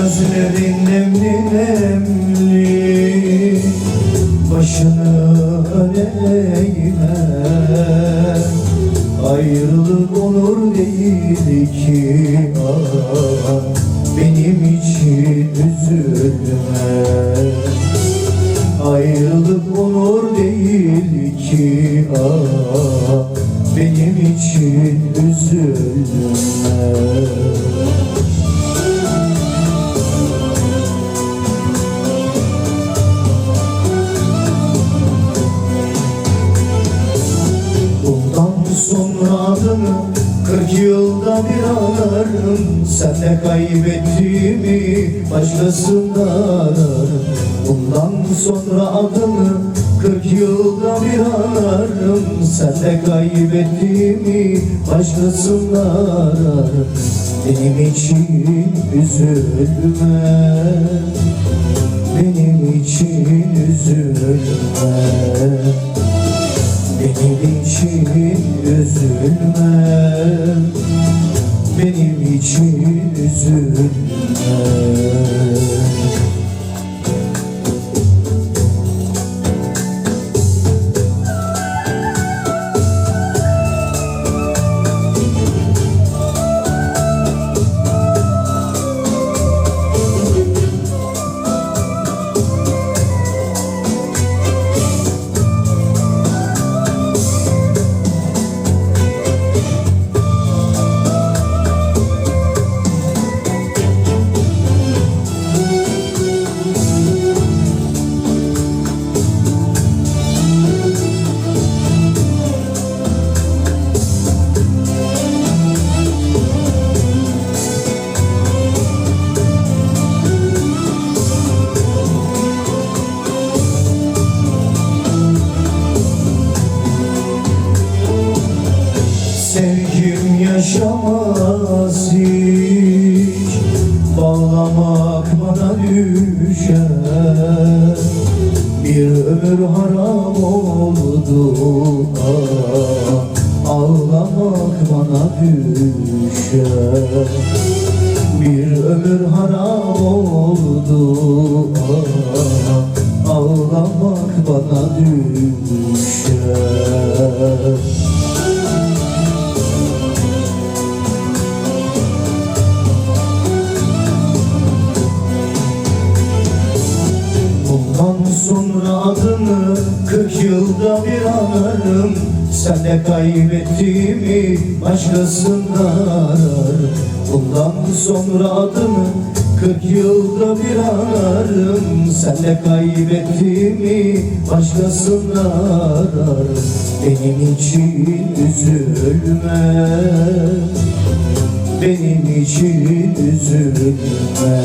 Gözlerin nemli nemli Başını öne eğme Ayrılık onur değil ki ah, Benim için üzülme Ayrılık onur değil ki ah, Benim için üzülme Bundan sonra adını Kırk yılda bir anarım Sen de kaybettiğimi Başkasında ararım. Bundan sonra adını Kırk yılda bir anarım Sen de kaybettiğimi Başkasında ararım. Benim için üzülme. Benim için üzülme benim için üzülme Yaşamaz hiç Bağlamak bana düşer. Bir ömür haram oldu. ah, Sonra adını kırk yılda bir anarım. Sen de kaybettiğimi başkasında ararım. Bundan sonra adını kırk yılda bir anarım. Sen de kaybettiğimi başkasında ararım. Benim için üzülme. Benim için üzülme